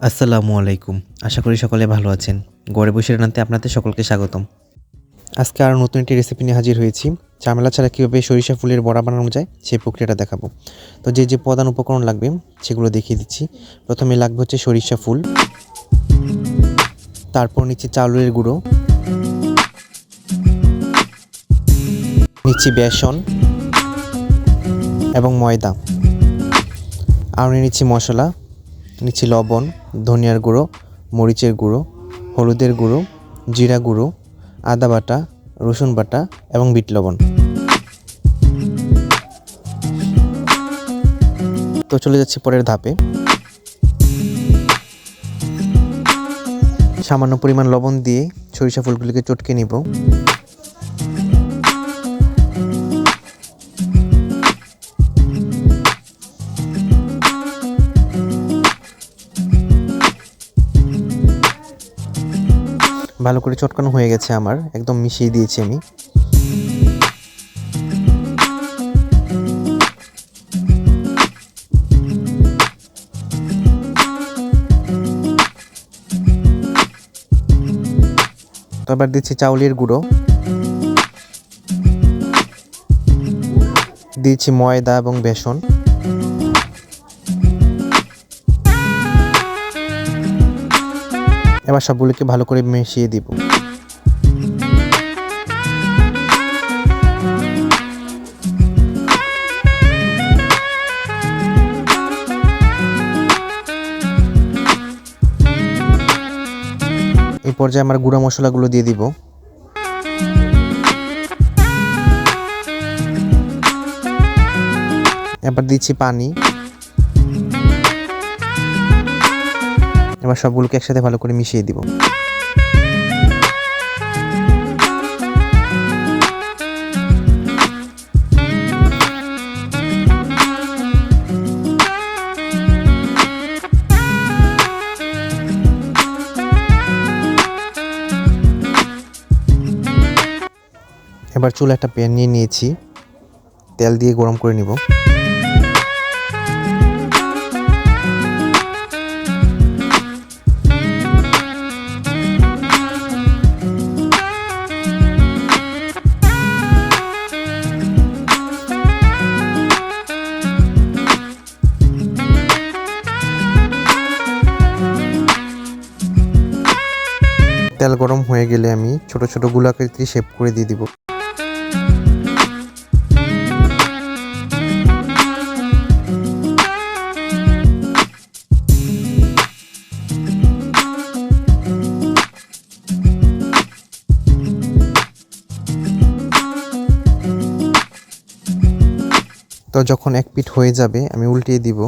আসসালামু আলাইকুম। আশা করি সকলে ভালো আছেন। গড়ে বসে রান্নাতে আপনাদের সকলকে স্বাগতম। আজকে আরও নতুন একটি রেসিপি নিয়ে হাজির হয়েছি। ঝামেলা ছাড়া কীভাবে সরিষা ফুলের বড়া বানানো যায় সেই প্রক্রিয়াটা দেখাবো। তো যে যে প্রধান উপকরণ লাগবে, সেগুলো দেখিয়ে দিচ্ছি। প্রথমে লাগবে হচ্ছে সরিষা ফুল। তারপর নিচ্ছি চাউলের গুঁড়ো। নিচ্ছি বেসন এবং ময়দা। আর নিচ্ছি মশলা। নিচ্ছি লবণ, ধনিয়ার গুঁড়ো, মরিচের গুঁড়ো, হলুদের গুঁড়ো, জিরা গুঁড়ো, আদা বাটা, রসুন বাটা এবং বিট লবণ। তো চলে যাচ্ছি পরের ধাপে। সামান্য পরিমাণ লবণ দিয়ে সরিষা ফুলগুলিকে চটকে নিব। ভালো করে চটকানো হয়ে গেছে আমার, একদম মিশিয়ে দিয়েছি আমি। তো এবার দিচ্ছি চাউলের গুঁড়ো। দিয়েছি ময়দা এবং বেসন। এবার সবগুলোকে ভালো করে মিশিয়ে দিব। এই পর্যায়ে আমরা গুঁড়া মশলাগুলো দিয়ে দিব। এবার দিচ্ছি পানি। এবার সবগুলোকে একসাথে ভালো করে মিশিয়ে দিব। এবার চুল একটা প্যান নিয়ে নিয়েছি। তেল দিয়ে গরম করে নিব। তেল গরম হয়ে গেলে আমি ছোট ছোট গোলাকৃতি শেপ করে দিয়ে দিব। তো যখন এক পিঠ হয়ে যাবে, আমি উল্টিয়ে দিব।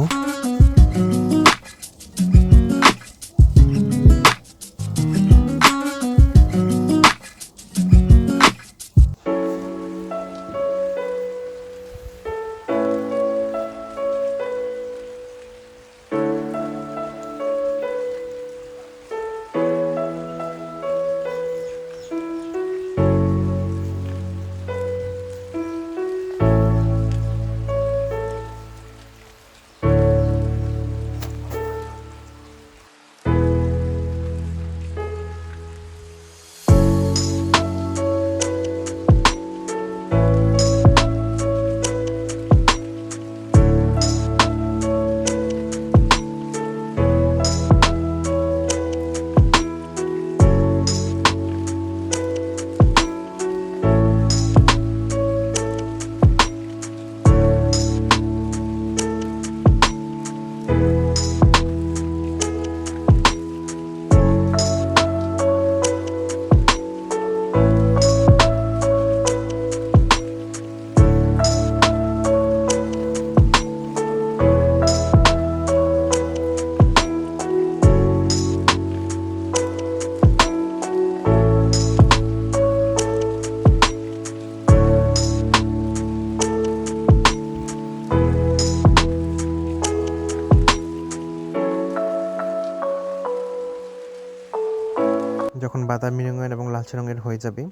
বাদামি রঙের এবং লালচে রঙের হয়ে যাবে,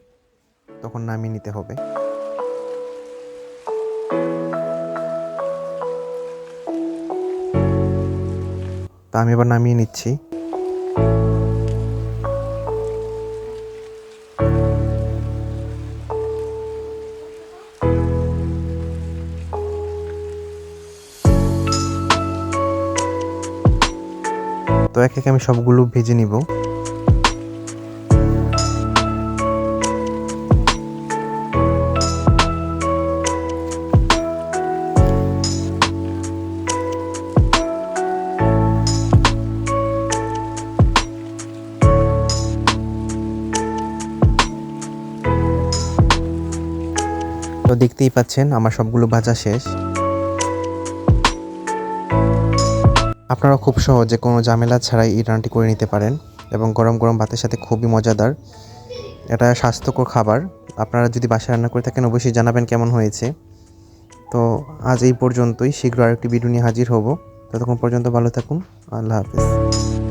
তখন নামিয়ে নিতে হবে। তা আমি এবার নামিয়ে নিচ্ছি। তো এক এক আমি সবগুলো ভেজে নিব। দেখতেই পাচ্ছেন, আমার সবগুলো ভাজা শেষ। আপনারা খুব সহজে কোনো ঝামেলা ছাড়াই এই রান্নাটি করে নিতে পারেন এবং গরম গরম ভাতের সাথে খুবই মজাদার। এটা স্বাস্থ্যকর খাবার। আপনারা যদি বাসায় রান্না করে থাকেন, অবশ্যই জানাবেন কেমন হয়েছে। তো আজ এই পর্যন্তই। শীঘ্র আরেকটি ভিডিও নিয়ে হাজির হব। ততক্ষণ পর্যন্ত ভালো থাকুন। আল্লাহ হাফিজ।